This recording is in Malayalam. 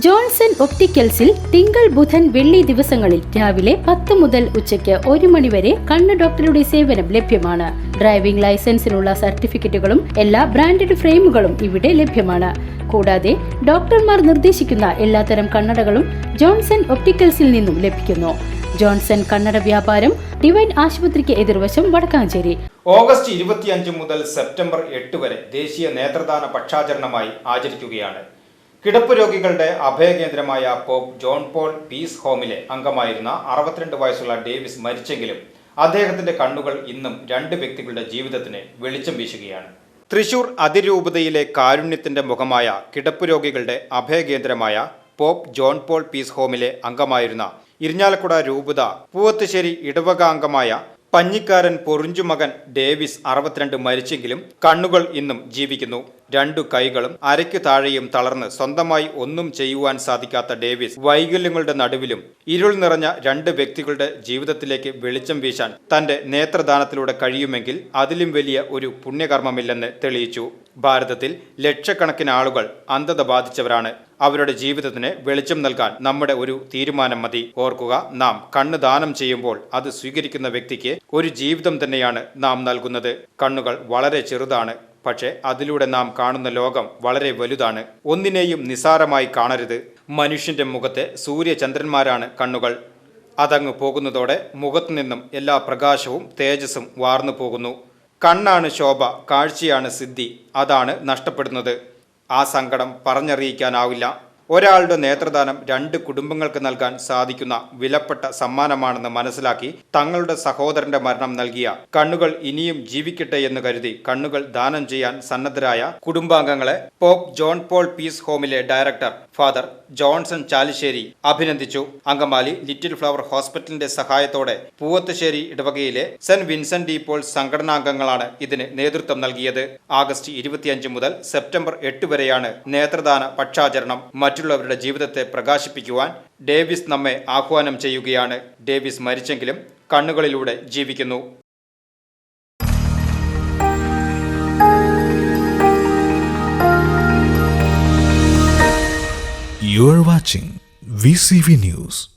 ജോൺസൺ ഒപ്റ്റിക്കൽസിൽ തിങ്കൾ ബുധൻ വെള്ളി ദിവസങ്ങളിൽ രാവിലെ പത്ത് മുതൽ ഉച്ചയ്ക്ക് ഒരു മണിവരെ കണ്ണ് ഡോക്ടറുടെ സേവനം ലഭ്യമാണ്. ഡ്രൈവിംഗ് ലൈസൻസിനുള്ള സർട്ടിഫിക്കറ്റുകളും എല്ലാ ബ്രാൻഡഡ് ഫ്രെയിമുകളും ഇവിടെ ലഭ്യമാണ്. കൂടാതെ ഡോക്ടർമാർ നിർദ്ദേശിക്കുന്ന എല്ലാത്തരം കണ്ണടകളും ജോൺസൺ ഒപ്റ്റിക്കൽസിൽ നിന്നും ലഭിക്കുന്നു. ജോൺസൺ കണ്ണട വ്യാപാരം ഡിവൈൻ ആശുപത്രിക്ക് എതിർവശം വടക്കാഞ്ചേരി. ഓഗസ്റ്റ് ഇരുപത്തിയഞ്ച് മുതൽ സെപ്റ്റംബർ എട്ട് വരെ ദേശീയ നേത്രദാന പക്ഷാചരണമായി ആചരിക്കുകയാണ്. കിടപ്പ് രോഗികളുടെ അഭയകേന്ദ്രമായ പോപ്പ് ജോൺ പോൾ പീസ് ഹോമിലെ അംഗമായിരുന്ന അറുപത്തിരണ്ട് വയസ്സുള്ള ഡേവിസ് മരിച്ചെങ്കിലും അദ്ദേഹത്തിന്റെ കണ്ണുകൾ ഇന്നും രണ്ട് വ്യക്തികളുടെ ജീവിതത്തിന് വെളിച്ചം വീശുകയാണ്. തൃശൂർ അതിരൂപതയിലെ കാരുണ്യത്തിന്റെ മുഖമായ കിടപ്പ് രോഗികളുടെ അഭയകേന്ദ്രമായ പോപ്പ് ജോൺ പോൾ പീസ് ഹോമിലെ അംഗമായിരുന്ന ഇരിഞ്ഞാലക്കുട രൂപത പൂവത്തുശ്ശേരി ഇടവക അംഗമായ പഞ്ഞിക്കാരൻ പൊറിഞ്ചുമകൻ ഡേവിസ് അറുപത്തിരണ്ട് മരിച്ചെങ്കിലും കണ്ണുകൾ ഇന്നും ജീവിക്കുന്നു. രണ്ടു കൈകളും അരയ്ക്ക് താഴെയും തളർന്ന് സ്വന്തമായി ഒന്നും ചെയ്യുവാൻ സാധിക്കാത്ത ഡേവിസ് വൈകല്യങ്ങളുടെ നടുവിലും ഇരുൾ നിറഞ്ഞ രണ്ട് വ്യക്തികളുടെ ജീവിതത്തിലേക്ക് വെളിച്ചം വീശാൻ തന്റെ നേത്രദാനത്തിലൂടെ കഴിയുമെങ്കിൽ അതിലും വലിയ ഒരു പുണ്യകർമ്മമില്ലെന്ന് തെളിയിച്ചു. ഭാരതത്തിൽ ലക്ഷക്കണക്കിന് ആളുകൾ അന്ധത ബാധിച്ചവരാണ്. അവരുടെ ജീവിതത്തിന് വെളിച്ചം നൽകാൻ നമ്മുടെ ഒരു തീരുമാനം മതി. ഓർക്കുക നാം കണ്ണ് ദാനം ചെയ്യുമ്പോൾ അത് സ്വീകരിക്കുന്ന വ്യക്തിക്ക് ഒരു ജീവിതം തന്നെയാണ് നാം നൽകുന്നത്. കണ്ണുകൾ വളരെ ചെറുതാണ് പക്ഷേ അതിലൂടെ നാം കാണുന്ന ലോകം വളരെ വലുതാണ്. ഒന്നിനെയും നിസാരമായി കാണരുത്. മനുഷ്യന്റെ മുഖത്തെ സൂര്യചന്ദ്രന്മാരാണ് കണ്ണുകൾ. അതങ്ങ് പോകുന്നതോടെ മുഖത്തു നിന്നും എല്ലാ പ്രകാശവും തേജസ്സും വാർന്നു പോകുന്നു. കണ്ണാണ് ശോഭ കാഴ്ചയാണ് സിദ്ധി അതാണ് നഷ്ടപ്പെടുന്നത്. ആ സങ്കടം പറഞ്ഞറിയിക്കാനാവില്ല. ഒരാളുടെ നേത്രദാനം രണ്ട് കുടുംബങ്ങൾക്ക് നൽകാൻ സാധിക്കുന്ന വിലപ്പെട്ട സമ്മാനമാണെന്ന് മനസ്സിലാക്കി തങ്ങളുടെ സഹോദരന്റെ മരണം നൽകിയ കണ്ണുകൾ ഇനിയും ജീവിക്കട്ടെ എന്ന് കരുതി കണ്ണുകൾ ദാനം ചെയ്യാൻ സന്നദ്ധരായ കുടുംബാംഗങ്ങളെ പോപ്പ് ജോൺ പോൾ പീസ് ഹോമിലെ ഡയറക്ടർ ഫാദർ ജോൺസൺ ചാലിശ്ശേരി അഭിനന്ദിച്ചു. അങ്കമാലി ലിറ്റിൽ ഫ്ലവർ ഹോസ്പിറ്റലിന്റെ സഹായത്തോടെ പൂവത്തുശ്ശേരി ഇടവകയിലെ സെന്റ് വിൻസെന്റ് ഡി പോൾ സംഘടനാംഗങ്ങളാണ് ഇതിന് നേതൃത്വം നൽകിയത്. ആഗസ്റ്റ് ഇരുപത്തിയഞ്ച് മുതൽ സെപ്റ്റംബർ എട്ട് വരെയാണ് നേത്രദാന പക്ഷാചരണം. മറ്റുള്ളവരുടെ ജീവിതത്തെ പ്രകാശിപ്പിക്കുവാൻ ഡേവിസ് നമ്മെ ആഹ്വാനം ചെയ്യുകയാണ് ഡേവിസ് മരിച്ചെങ്കിലും കണ്ണുകളിലൂടെ ജീവിക്കുന്നു You are watching VCV News.